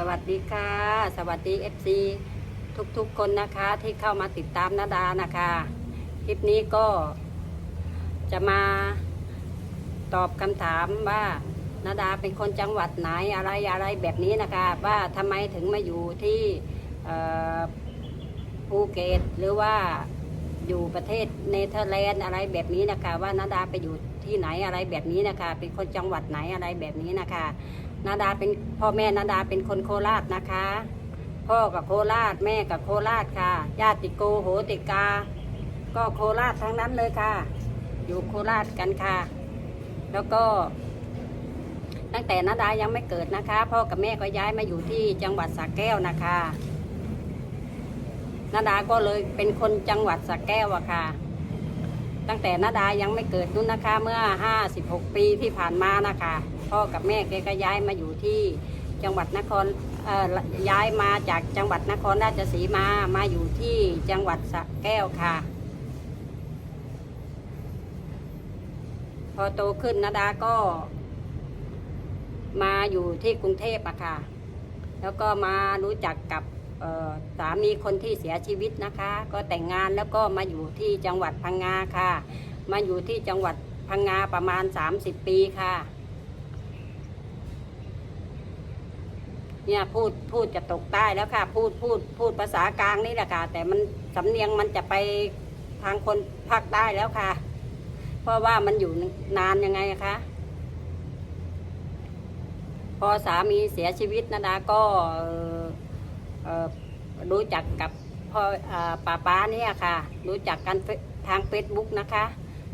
สวัสดีค่ะ สวัสดี FC ทุกๆคนนะคะที่เข้ามาติดตามนาดานะคะ คลิปนี้ก็จะมาตอบคำถามว่านาดาเป็นคนจังหวัดไหนอะไรอะไรแบบนี้นะคะ ว่าทำไมถึงมาอยู่ที่ภูเก็ตหรือว่าอยู่ประเทศเนเธอร์แลนด์อะไรแบบนี้นะคะ ว่านาดาไปอยู่ที่ไหนอะไรแบบนี้นะคะ เป็นคนจังหวัดไหนอะไรแบบนี้นะคะ นาดาเป็นพ่อแม่นาดาเป็นคนโคราชนะคะ พ่อกับโคราชแม่กับโคราชค่ะ ญาติโกโหติกา ก็โคราชทั้งนั้นเลยค่ะ อยู่โคราชกันค่ะ แล้วก็ ตั้งแต่นาดายังไม่เกิดนะคะ พ่อกับแม่ก็ย้ายมาอยู่ที่จังหวัดสระแก้วนะคะนาดาก็เลยเป็นคนจังหวัดสระแก้วอะค่ะ ตั้งแต่นาดายังไม่เกิดนู้นนะคะ เมื่อ 56 ปีที่ผ่านมานะคะ พ่อกับแม่แกก็ย้ายมาอยู่ที่จังหวัดนครย้ายมาจากจังหวัดนครราชสีมามาอยู่ที่จังหวัดสระแก้วค่ะ พอโตขึ้นนาดาก็ มาอยู่ที่กรุงเทพอะค่ะ แล้วก็มารู้จักกับสามีคนที่เสียชีวิตนะคะ ก็แต่งงานแล้วก็มาอยู่ที่จังหวัดพังงาค่ะ มาอยู่ที่จังหวัดพังงาประมาณ 30 ปีค่ะ เนี่ยพูดพูดจะตกใต้แล้วค่ะ พูดพูดพูดภาษากลางนี่แหละค่ะ แต่มันสำเนียงมันจะไปทางคนภาคใต้แล้วค่ะ เพราะว่ามันอยู่นานยังไงคะพอสามีเสียชีวิตนาดาก็รู้จักกับพ่ออป้าป้าเนี่ยค่ะ รู้จักกันทางเฟซบุ๊กนะคะ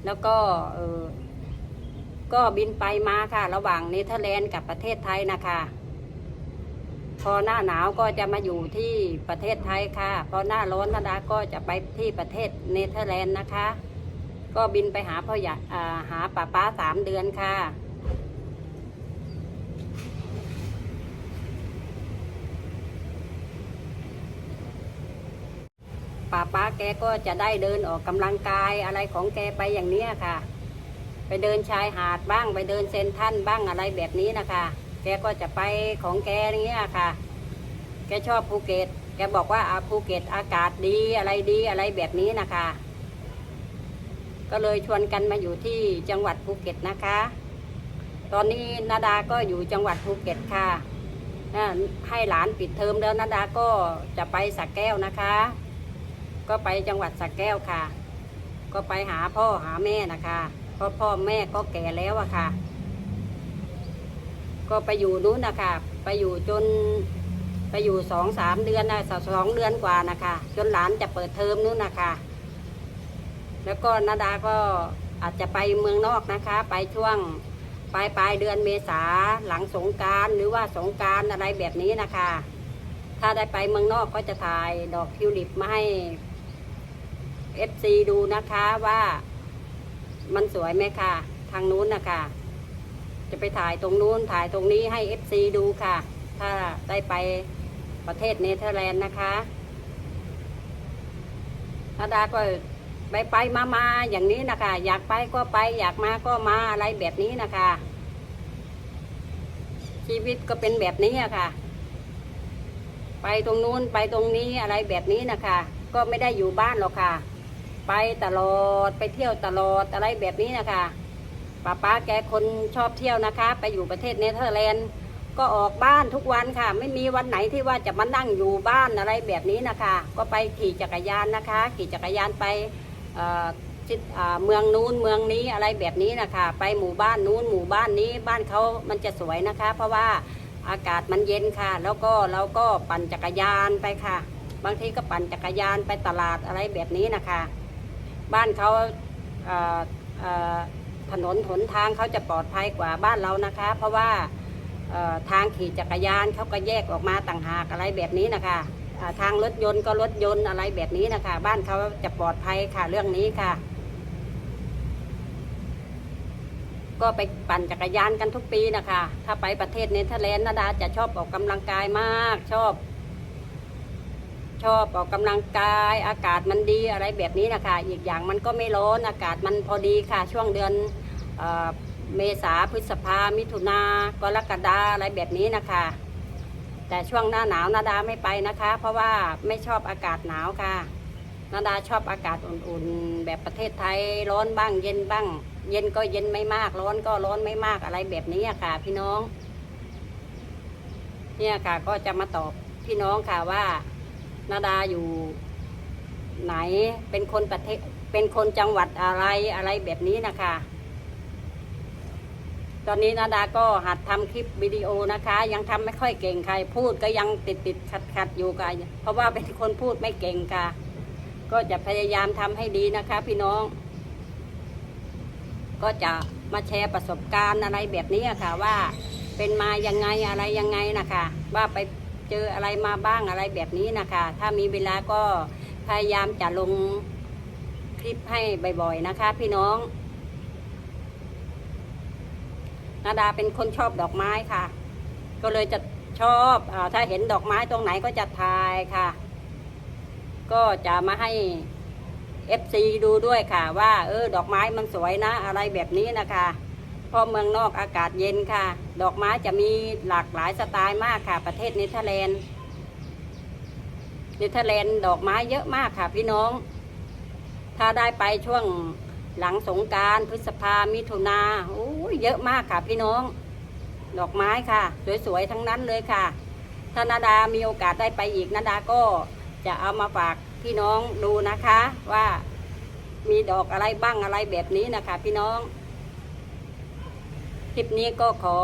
แล้วก็ก็บินไปมาค่ะ ระหว่างเนเธอร์แลนด์กับประเทศไทยนะคะ พอหน้าหนาวก็จะมาอยู่ที่ประเทศไทยค่ะ พอหน้าร้อนนาดาก็จะไปที่ประเทศเนเธอร์แลนด์นะคะ ก็บินไปหาพ่อใหญ่อ่าหาป้าป้าสามเดือนค่ะป้าป้าแกก็จะได้เดินออกกำลังกายอะไรของแกไปอย่างเนี้ยค่ะ ไปเดินชายหาดบ้างไปเดินเซนทันบ้างอะไรแบบนี้นะคะ แกก็จะไปของแกอย่างเงี้ยค่ะ แกชอบภูเก็ต แกบอกว่าอาภูเก็ตอากาศดีอะไรดีอะไรแบบนี้นะคะ ก็เลยชวนกันมาอยู่ที่จังหวัดภูเก็ตนะคะ ตอนนี้นาดาก็อยู่จังหวัดภูเก็ตค่ะให้หลานปิดเทอมแล้วนาดาก็จะไปสักแก้วนะคะ ก็ไปจังหวัดสระแก้วค่ะ ก็ไปหาพ่อหาแม่นะคะเพราะพ่อแม่ก็แก่แล้วอะค่ะ ก็ไปอยู่นู้นนะคะไปอยู่จนไปอยู่สองสามเดือนนะสองเดือนกว่านะคะ จนหลานจะเปิดเทอมนู้นนะคะ แล้วก็นาดาก็อาจจะไปเมืองนอกนะคะ ไปช่วงปลายปลายเดือนเมษาหลังสงการหรือว่าสงการอะไรแบบนี้นะคะ ถ้าได้ไปเมืองนอกก็จะถ่ายดอกทิวลิปมาให้ FC ดูนะคะว่ามันสวยไหมค่ะทางนู้นนะคะ จะไปถ่ายตรงนู้นถ่ายตรงนี้ให้ FC ดูค่ะ ถ้าได้ไปประเทศเนเธอร์แลนด์นะคะนาดาก็ไปไปมามาอย่างนี้นะคะ อยากไปก็ไป อยากมาก็มาอะไรแบบนี้นะคะ ชีวิตก็เป็นแบบนี้อะค่ะ ไปตรงนู้นไปตรงนี้อะไรแบบนี้นะคะ ก็ไม่ได้อยู่บ้านหรอกค่ะ ไปตลอดไปเที่ยวตลอดอะไรแบบนี้นะคะ ป้าป้าแกคนชอบเที่ยวนะคะ ไปอยู่ประเทศเนเธอร์แลนด์ก็ออกบ้านทุกวันค่ะ ไม่มีวันไหนที่ว่าจะมานั่งอยู่บ้านอะไรแบบนี้นะคะ ก็ไปขี่จักรยานนะคะ ขี่จักรยานไปเมืองนู้นเมืองนี้อะไรแบบนี้นะคะ ไปหมู่บ้านนู้นหมู่บ้านนี้บ้านเขามันจะสวยนะคะ เพราะว่าอากาศมันเย็นค่ะ แล้วก็เราก็ปั่นจักรยานไปค่ะ บางทีก็ปั่นจักรยานไปตลาดอะไรแบบนี้นะคะ บ้านเขา ถนนหนทางเขาจะปลอดภัยกว่าบ้านเรานะคะ เพราะว่าทางขี่จักรยานเขาก็แยกออกมาต่างหากอะไรแบบนี้นะคะทางรถยนต์ก็รถยนต์อะไรแบบนี้นะคะ บ้านเขาจะปลอดภัยค่ะเรื่องนี้ค่ะ ก็ไปปั่นจักรยานกันทุกปีนะคะ ถ้าไปประเทศเนเธอร์แลนด์นาดาจะชอบออกกำลังกายมาก ชอบ ชอบออกกำลังกาย อากาศมันดีอะไรแบบนี้นะคะ อีกอย่างมันก็ไม่ร้อนอากาศมันพอดีค่ะ ช่วงเดือน เมษาพฤษภามิถุนากรกฎาอะไรแบบนี้นะคะ แต่ช่วงหน้าหนาวนาดาไม่ไปนะคะ เพราะว่าไม่ชอบอากาศหนาวค่ะ นาดาชอบอากาศอุ่นๆ แบบประเทศไทยร้อนบ้างเย็นบ้าง เย็นก็เย็นไม่มาก ร้อนก็ร้อนไม่มากอะไรแบบนี้ค่ะ พี่น้อง เนี่ยค่ะก็จะมาตอบพี่น้องค่ะว่านาดาอยู่ไหนเป็นคนประเทศเป็นคนจังหวัดอะไรอะไรแบบนี้นะคะ ตอนนี้นาดาก็หัดทำคลิปวิดีโอนะคะ ยังทำไม่ค่อยเก่งใคร พูดก็ยังติดติดขัดขัดอยู่ค่ะเพราะว่าเป็นคนพูดไม่เก่งค่ะ ก็จะพยายามทำให้ดีนะคะ พี่น้อง ก็จะมาแชร์ประสบการณ์อะไรแบบนี้ค่ะ ว่าเป็นมายังไงอะไรยังไงนะคะ ว่าไปเจออะไรมาบ้างอะไรแบบนี้นะคะ ถ้ามีเวลาก็พยายามจะลงคลิปให้บ่อยๆนะคะ พี่น้อง นาดาเป็นคนชอบดอกไม้ค่ะ ก็เลยจะชอบอถ้าเห็นดอกไม้ตรงไหนก็จะถ่ายค่ะ ก็จะมาให้ FC ดูด้วยค่ะว่าเออดอกไม้มันสวยนะ อะไรแบบนี้นะคะเพราะเมืองนอกอากาศเย็นค่ะ ดอกไม้จะมีหลากหลายสไตล์มากค่ะ ประเทศเนเธอร์แลนด์เนเธอร์แลนด์ดอกไม้เยอะมากค่ะ พี่น้อง ถ้าได้ไปช่วงหลังสงการพฤษภามิถุนาโอ้ เยอะมากค่ะพี่น้อง ดอกไม้ค่ะ สวยๆทั้งนั้นเลยค่ะ ถ้านาดามีโอกาสได้ไปอีกนาดาก็จะเอามาฝากพี่น้องดูนะคะว่ามีดอกอะไรบ้างอะไรแบบนี้นะคะ พี่น้อง คลิปนี้ก็ขอ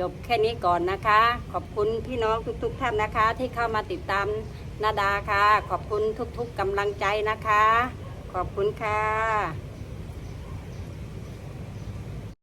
จบแค่นี้ก่อนนะคะ ขอบคุณพี่น้องทุกๆท่านนะคะ ที่เข้ามาติดตามนาดาค่ะ ขอบคุณทุกๆกำลังใจนะคะ ขอบคุณค่ะ